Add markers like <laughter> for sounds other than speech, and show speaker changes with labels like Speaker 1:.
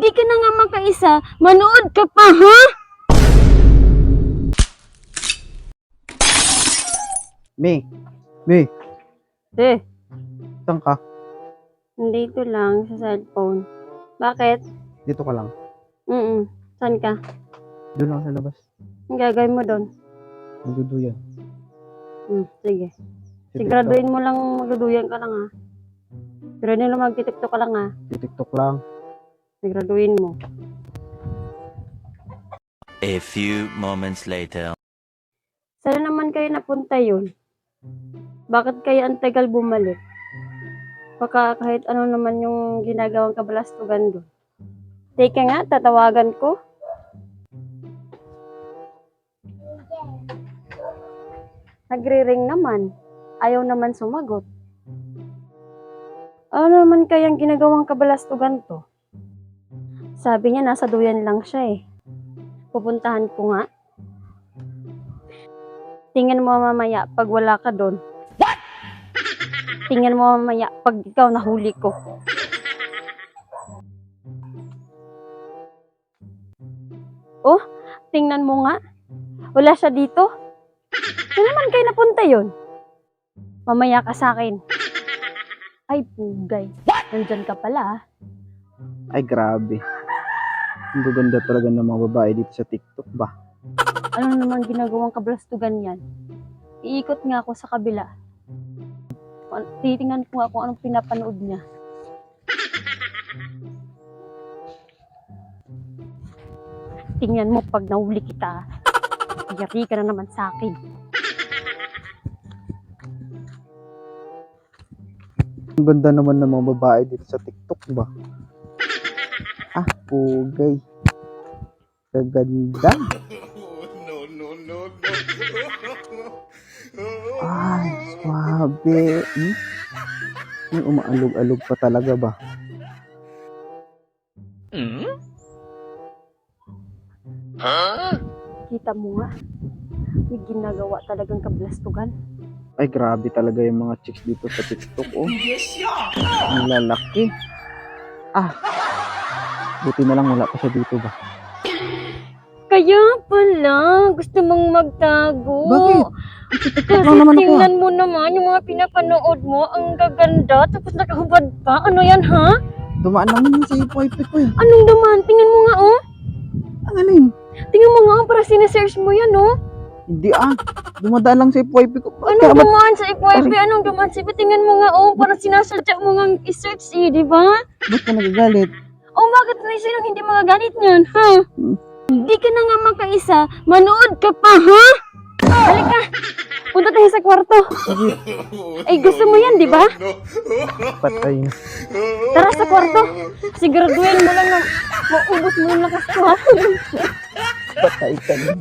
Speaker 1: Di ka na nga makaisa, manood ka pa, ha?
Speaker 2: May, May,
Speaker 1: Eh,
Speaker 2: saan ka?
Speaker 1: nandito lang sa cellphone. Bakit?
Speaker 2: Dito ka lang.
Speaker 1: Mm Saan ka?
Speaker 2: Doon lang sa labas.
Speaker 1: Ang gagawin mo doon?
Speaker 2: Nagduduyan.
Speaker 1: Hmm, sige.
Speaker 2: Si
Speaker 1: Siguraduhin mo lang magduduyan ka lang, ha? Siguraduhin mo magtitiktok ka lang, ha?
Speaker 2: TikTok lang.
Speaker 1: Siguraduhin mo.
Speaker 3: A few moments later.
Speaker 1: Saan naman kayo napunta yun? Bakit kaya ang tagal bumalik? Baka kahit ano naman yung ginagawang kabalastugan doon. Teka nga, tatawagan ko. Nagre-ring naman. Ayaw naman sumagot. Ano naman kayang ginagawang kabalastugan to? Sabi niya nasa duyan lang siya eh. Pupuntahan ko nga. Tingnan mo mamaya pag wala ka doon. <laughs> Tingnan mo mamaya pag ikaw nahuli ko. Oh, tingnan mo nga. Wala siya dito. Saan naman kayo napunta yon? Mamaya ka sa akin. Ay, pugay. Nandyan ka pala. ah.
Speaker 2: Ay, grabe. Ang gaganda talaga ng mga babae dito sa TikTok ba?
Speaker 1: Ano naman ginagawang kablastugan yan? Iikot nga ako sa kabila. An- Titingnan ko nga kung anong pinapanood niya. Tingnan mo pag nahuli kita. Yari ka na naman sa akin.
Speaker 2: Ang ganda naman ng mga babae dito sa TikTok ba? Pugay. Gaganda. Ay, swabe. Hmm? May umaalog-alog pa talaga ba?
Speaker 1: Kita mo nga. May ginagawa talagang kablastugan.
Speaker 2: Ay, grabe talaga yung mga chicks dito sa TikTok, oh. Ang lalaki. Ah. Buti na lang wala pa siya dito ba?
Speaker 1: Kaya pala, gusto mong magtago.
Speaker 2: Bakit?
Speaker 1: Kasi
Speaker 2: lang naman ako, ah.
Speaker 1: tingnan mo naman yung mga pinapanood mo, ang gaganda, tapos nakahubad pa. Ano yan, ha?
Speaker 2: Dumaan lang naman sa wifi ko eh.
Speaker 1: Anong naman? Tingnan mo nga, oh.
Speaker 2: Ang alin?
Speaker 1: Tingnan mo nga, oh, para sinesearch mo yan, oh.
Speaker 2: Hindi ah. Dumadaan lang sa wifi ko. Bakit
Speaker 1: Anong
Speaker 2: ba?
Speaker 1: dumaan sa FYP? Anong dumaan sa FYP? Tingnan mo nga, oh. Para sinasadya mo nga i-search, eh, di ba?
Speaker 2: Ba't ka nagagalit?
Speaker 1: Oh, bakit na sinong hindi magagalit niyan, ha? Hindi ka na nga makaisa, manood ka pa, ha? Halika, punta tayo sa kwarto. Ay, gusto mo yan, di ba?
Speaker 2: Patay na.
Speaker 1: Tara sa kwarto. Siguraduhin mo lang na maubos mo yung lakas ko, ha?
Speaker 2: Patay ka na.